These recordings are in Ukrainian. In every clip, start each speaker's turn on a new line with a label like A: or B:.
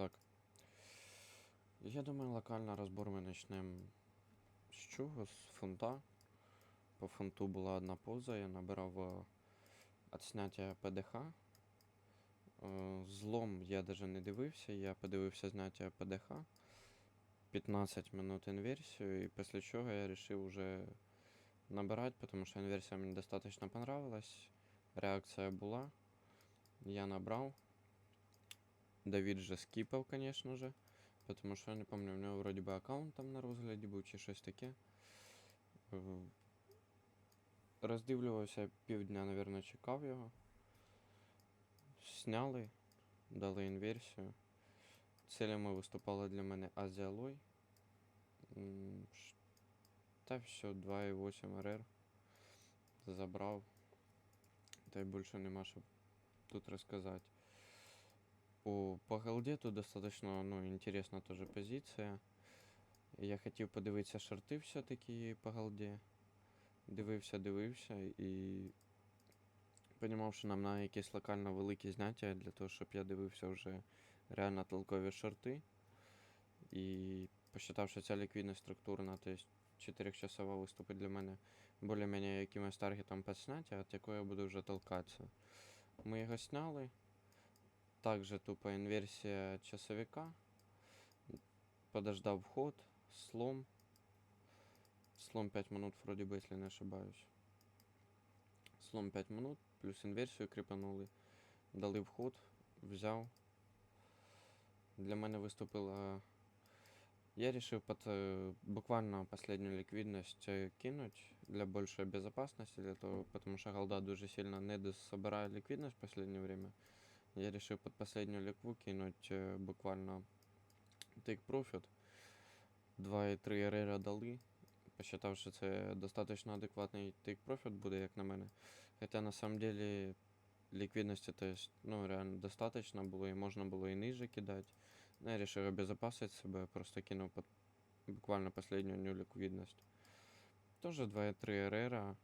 A: Так. Я думаю, локально розбор ми почнемо з чого? З фунта. По фунту була одна поза, я набирав е, отсняття ПДХ. Е, Злом я даже не дивився, я подивився зняття ПДХ. 15 минут інверсію, і після чого я вирішив уже набирати, тому що інверсія мені достатньо понравилась. Реакція була. Я набрав. Давид же скіпав, конечно же. Потому що я не пам'ятаю, у нього вроді би аккаунт там на розгляді був чи щось таке. Е, Роздивлювався півдня, мабуть, чекав його. Сняли, дали інверсію. Цілями виступала для мене Азіалой. Та все, 2,8 РР. Забрав. Та й більше нема що тут розказати. По, по голді тут достаточно ну, інтересна теж позиція. Я хотів подивитися шорти все-таки по голді. Дивився, дивився і понімав, що нам на якесь локально велике зняття для того, щоб я дивився вже реально толкові шорти. І посчитав, що ця ліквідність структурна, тобто 4-часова виступить для мене більш-менш якимось таргетом під зняття, від якого я буду вже толкатися. Ми його сняли. Также тупо інверсія часовика. Подождав вход, слом. Слом 5 минут, вроде бы, если не ошибаюсь. Слом 5 минут, плюс інверсію кріпанули. Дали вход, взяв. Для мене виступила. Я решил под, э, буквально последнюю ликвидность э, кинуть для большей безопасности, для того, потому что голда дуже сильно не собирає ликвидность в последнее время. Я решил под последнюю ликву кинуть э, буквально take profit. 2,3 РР дали. Посчитав, що це достатньо адекватний take profit буде, як на мене. Хоча на самом деле ліквідності есть, ну, реально достатньо було і можна було і ниже кидати. Я вирішив обезопасити себе, просто кинув под буквально ню ліквідність. Тоже 2,3 РР.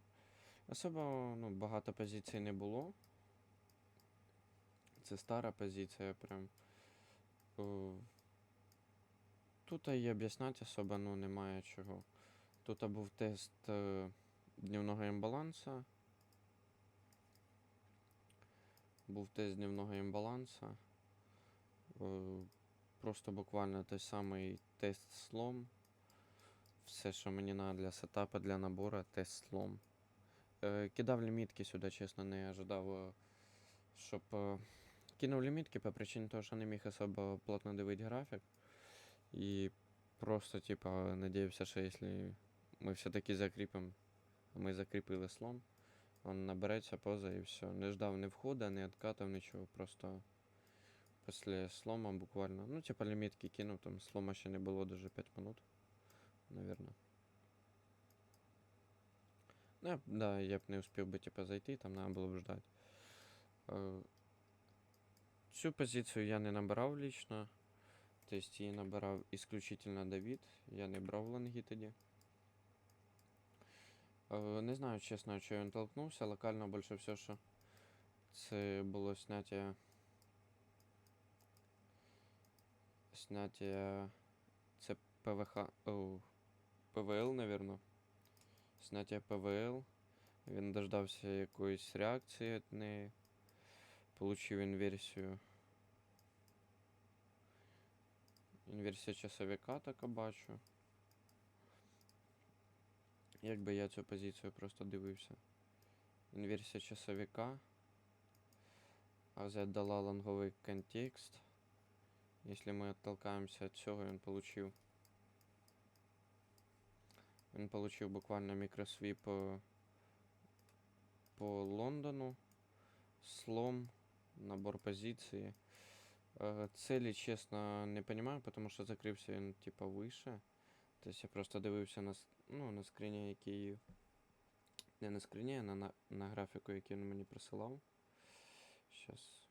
A: Особо ну, багато позицій не було. Це стара позиція прям. Тут і об'ясняти особо ну, немає чого. Тут був тест е, дневного імбаланса. Був тест дневного імбаланса. Е, Просто буквально той самий тест слом. Все, що мені треба для сетапу, для набору, тест слом. Е, Кидав лімітки сюди, чесно, не ожидав, е, щоб. Е, Кинув лімітки по причині того, що не міг особо плотно дивити графік. І просто, типа, надіявся, що якщо ми все-таки закріпимо, ми закріпили слом, він набереться поза і все. Не ждав ні входа, ні откатів, нічого. Просто після слома буквально. Ну, типа лімітки кинув, там слома ще не було даже 5 минут, наверное. Ну, я да, я б не успів би, типа, зайти, там треба було б ждати. Цю позицію я не набирав лично. Тобто її набирав исключительно Давід. Я не брав лонги тоді. Е, Не знаю, чесно, що він толкнувся. Локально більше все, що це було сняття. Сняття. Це ПВХ. О, ПВЛ, напевно. Сняття ПВЛ. Він дождався якоїсь реакції від неї. Получив інверсію. Інверсія часовика така бачу. Якби я цю позицію просто дивився. Інверсія часовика. АЗ дала лонговий контекст. Якщо ми оттолкаємося від цього, він получив. Він получив буквально мікросвіп е, по Лондону. Слом, набор позиції. Э, Цели, честно, не понимаю, потому що закрився він, типа, вище. Тобто я просто дивився на, ну, на скрині, який. Не на скрині, а на, на, графіку, який він мені присилав. Сейчас.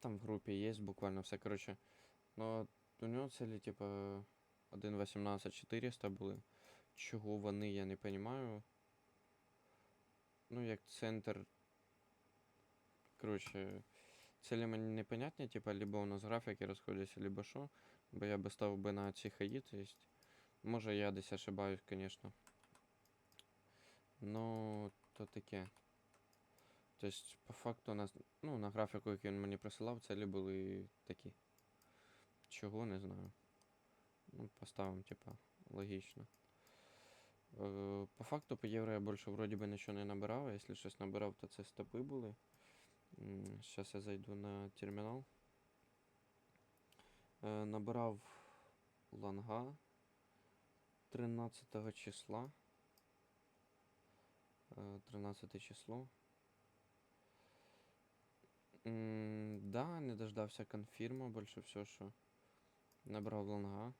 A: Там в групі є буквально все. Короче, ну, у нього цілі, типа, 1.18.400 були. Чого вони, я не понимаю. Ну, як центр Коротше, Цілі мені непонятні, типа, либо у нас графіки розходяться, либо що. Бо я би став би на ці хаї, то есть. Може я десь ошибаюсь, конечно. Ну, то таке. Тобто, по факту, у нас, ну, на графіку, який він мені присилав, цілі були такі. Чого, не знаю. Ну, поставимо, типа, логічно. Е, По факту, по євро я більше вроді би нічого не набирав, якщо щось набирав, то це стопи були. Зараз я зайду на термінал. Е, Набирав ланга 13 числа. Е, 13 число. Да, не дождався конфірма, більше все, що набрав лонга,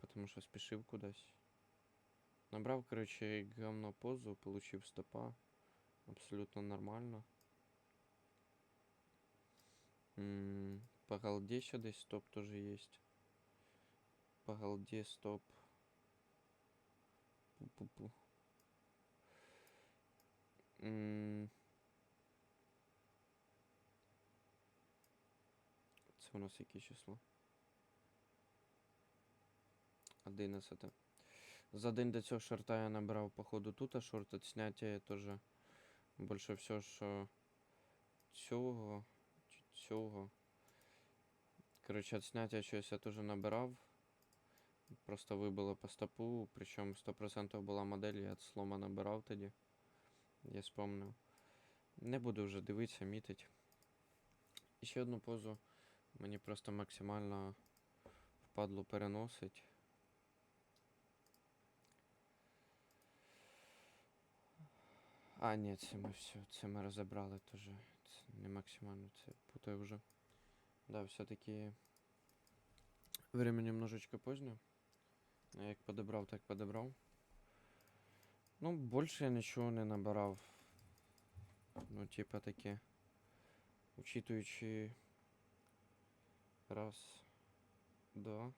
A: потому що спішив кудись. Набрав, короче, говно позу, получив стопа. Абсолютно нормально. М, По голде ще стоп тоже есть. По голде стоп. Пу-пу-пу. М, Це у нас яке число? 11. За день до цього шорта я набрав, походу, тут, а шорт от зняття я теж більше все, що цього, цього. Коротше, от зняття щось я теж набирав. Просто вибило по стопу, причому 100% була модель, я от слома набирав тоді. Я вспомнив. Не буду вже дивитися, мітить. І ще одну позу мені просто максимально впадло переносить. А, ні, це ми все, це ми розібрали теж. Це не максимально, це путаю вже. Да, все-таки время немножечко позднее. Як подобрав, так подобрав. Ну, більше я нічого не набирав. Ну, типа таке. Учитуючи. Раз, два.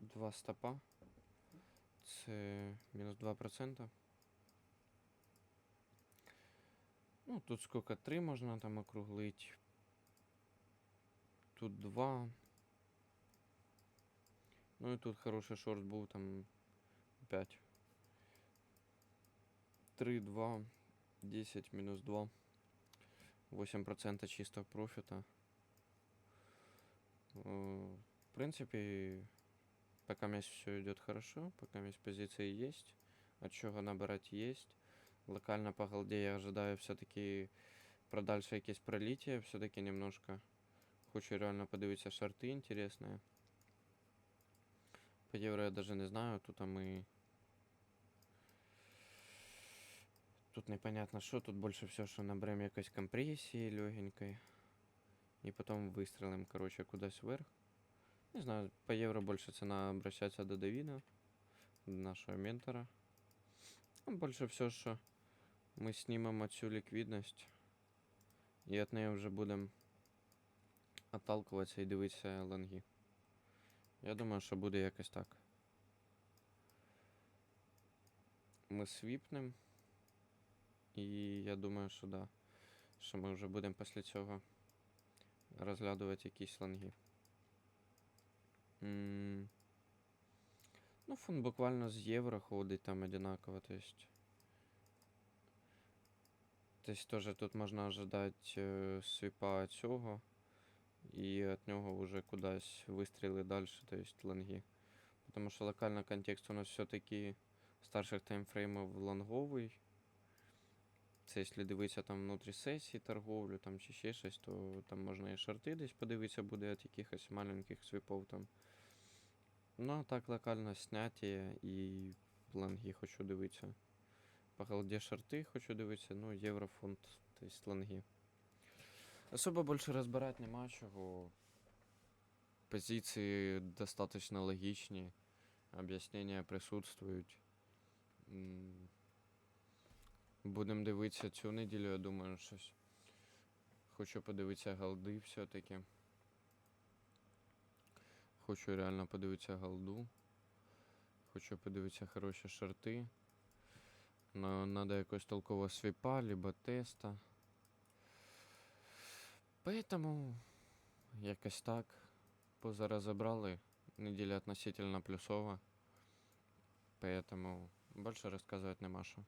A: Два стопа. Це мінус 2%. Ну, тут сколько? 3 можна там округлить. Тут 2. Ну і тут хороший шорт був там 5. 3, 2, 10 мінус 2. 8% чистого профита. Э, В принципе, пока мяч все идет хорошо, пока мяч позиции есть, от чего набирать есть. Локально по голде я ожидаю все-таки про дальше якесь пролітія, все-таки немножко. Хочу реально подивитися шарти інтересні. По євро я даже не знаю, тут а ми. Тут непонятно що, тут більше все, що наберемо якоїсь компресії легенької. І потім вистрілимо, короче, кудись вверх. Не знаю, по євро більше ціна обращатися до Давіда, до нашого ментора. Ну, більше все, що ми знімемо цю ліквідність. І від неї вже будемо отталкуватися і дивитися лонги. Я думаю, що буде якось так. Ми свіпнем. І я думаю, що да. Що ми вже будемо після цього розглядувати якісь лонги. Ну, фон буквально з євро ходить там одинаково, то есть. То есть тоже тут можна ожидать е, свіпа цього. І від нього вже кудись вистріли далі, то есть лонги. Тому що локально контекст у нас все-таки старших таймфреймів лонговий. Це якщо дивитися там внутрі сесії торговлю там, чи ще щось, то там можна і шорти десь подивитися буде від якихось маленьких свіпов там. Ну, а так локально сняття і лонги хочу дивитися. По голді шорти хочу дивитися, ну, єврофонд, то есть лонги. Особо більше розбирати нема чого. Позиції достаточно логічні, об'яснення присутствують. М, Будемо дивитися цю неділю, я думаю, щось. Хочу подивитися голди все-таки. Хочу реально подивитися голду. Хочу подивитися хороші шорти. Но надо якось толково свіпа, либо теста. Поэтому якось так. Поза разобрали. Неделя относительно плюсова. Поэтому больше рассказывать нема що.